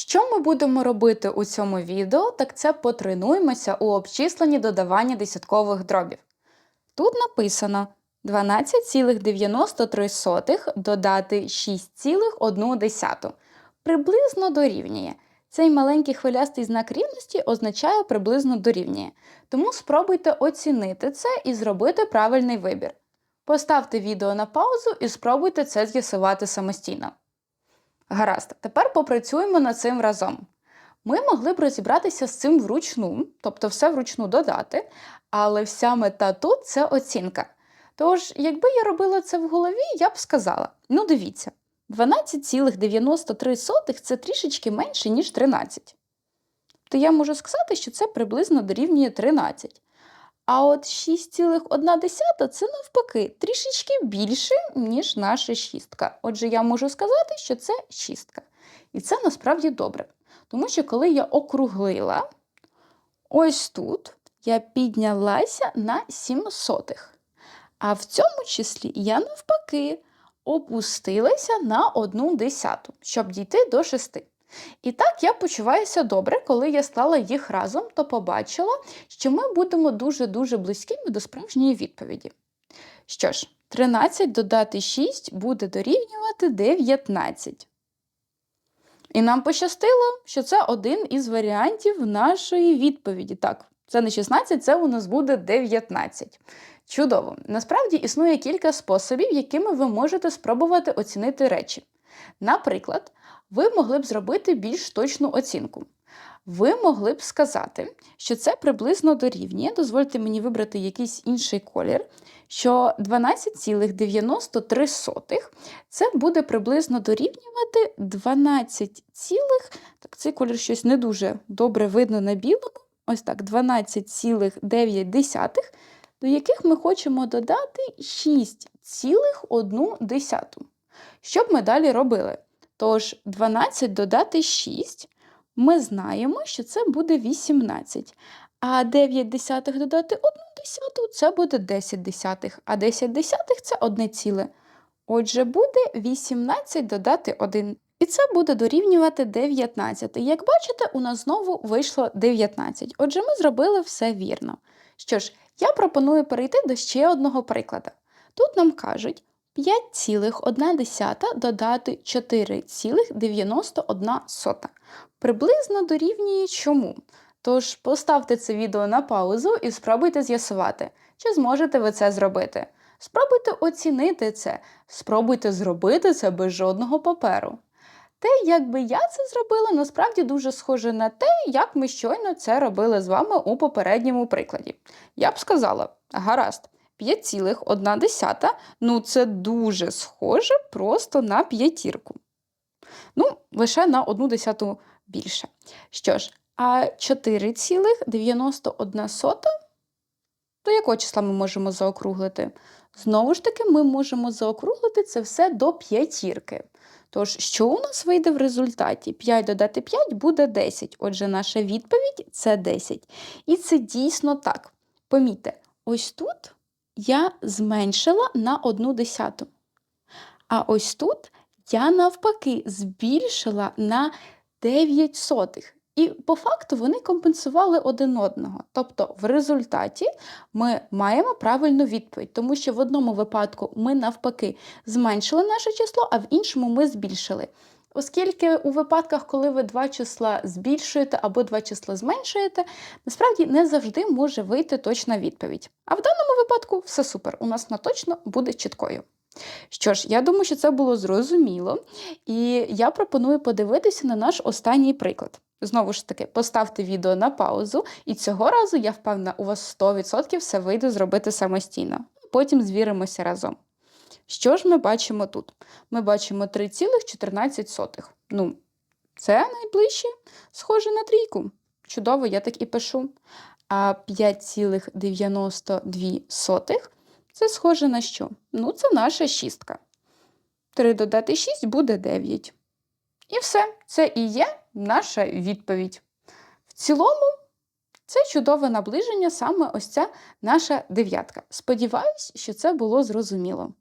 Що ми будемо робити у цьому відео, так це потренуємося у обчисленні додавання десяткових дробів. Тут написано 12,93 додати 6,1 приблизно дорівнює. Цей маленький хвилястий знак рівності означає приблизно дорівнює. Тому спробуйте оцінити це і зробити правильний вибір. Поставте відео на паузу і спробуйте це з'ясувати самостійно. Гаразд, тепер попрацюємо над цим разом. Ми могли б розібратися з цим вручну, тобто все вручну додати, але вся мета тут це оцінка. Тож, якби я робила це в голові, я б сказала: ну дивіться, 12,93 це трішечки менше, ніж 13. То я можу сказати, що це приблизно дорівнює 13. А от 6,1 це навпаки трішечки більше, ніж наша шістка. Отже, я можу сказати, що це шістка. І це насправді добре. Тому що коли я округлила, ось тут я піднялася на 7 сотих. А в цьому числі я навпаки опустилася на 1 десяту, щоб дійти до 6. І так я почуваюся добре, коли я склала їх разом, то побачила, що ми будемо дуже-дуже близькими до справжньої відповіді. Що ж, 13 додати 6 буде дорівнювати 19. І нам пощастило, що це один із варіантів нашої відповіді. Так, це не 16, це у нас буде 19. Чудово! Насправді існує кілька способів, якими ви можете спробувати оцінити речі. Наприклад, ви могли б зробити більш точну оцінку. Ви могли б сказати, що це приблизно дорівнює, дозвольте мені вибрати якийсь інший колір, що 12,93 це буде приблизно дорівнювати 12, цілих, так цей колір щось не дуже добре видно на білому, ось так, 12,9, до яких ми хочемо додати 6,1. Що б ми далі робили? Тож 12 додати 6, ми знаємо, що це буде 18. А 9 десятих додати 1 десяту це буде 10 десятих, а 10 десятих це одне ціле. Отже, буде 18 додати 1. І це буде дорівнювати 19. Як бачите, у нас знову вийшло 19. Отже, ми зробили все вірно. Що ж, я пропоную перейти до ще одного прикладу. Тут нам кажуть 5,1 додати 4,91. Приблизно дорівнює чому? Тож поставте це відео на паузу і спробуйте з'ясувати, чи зможете ви це зробити. Спробуйте оцінити це, спробуйте зробити це без жодного паперу. Те, як би я це зробила, насправді дуже схоже на те, як ми щойно це робили з вами у попередньому прикладі. Я б сказала, гаразд, 5,1, ну це дуже схоже просто на п'ятірку. Ну, лише на одну десяту більше. Що ж, а 4,91 до якого числа ми можемо заокруглити? Знову ж таки, ми можемо заокруглити це все до п'ятірки. Тож, що у нас вийде в результаті? 5 додати 5 буде 10. Отже, наша відповідь це 10. І це дійсно так. Помітьте, ось тут я зменшила на 1 десяту. А ось тут я навпаки збільшила на 9 сотих. І по факту вони компенсували один одного. Тобто, в результаті ми маємо правильну відповідь, тому що в одному випадку ми навпаки зменшили наше число, а в іншому ми збільшили. Оскільки у випадках, коли ви два числа збільшуєте або два числа зменшуєте, насправді не завжди може вийти точна відповідь. А в даному випадку все супер, у нас на точно буде чіткою. Що ж, я думаю, що це було зрозуміло, і я пропоную подивитися на наш останній приклад. Знову ж таки, поставте відео на паузу, і цього разу, я впевнена, у вас 100% все вийде зробити самостійно. Потім звіримося разом. Що ж ми бачимо тут? Ми бачимо 3,14. Ну, це найближче, схоже на трійку. Чудово, я так і пишу. А 5,92 це схоже на що? Ну, це наша шістка. 3 додати 6 буде 9. І все, це і є наша відповідь. В цілому, це чудове наближення, саме ось ця наша дев'ятка. Сподіваюсь, що це було зрозуміло.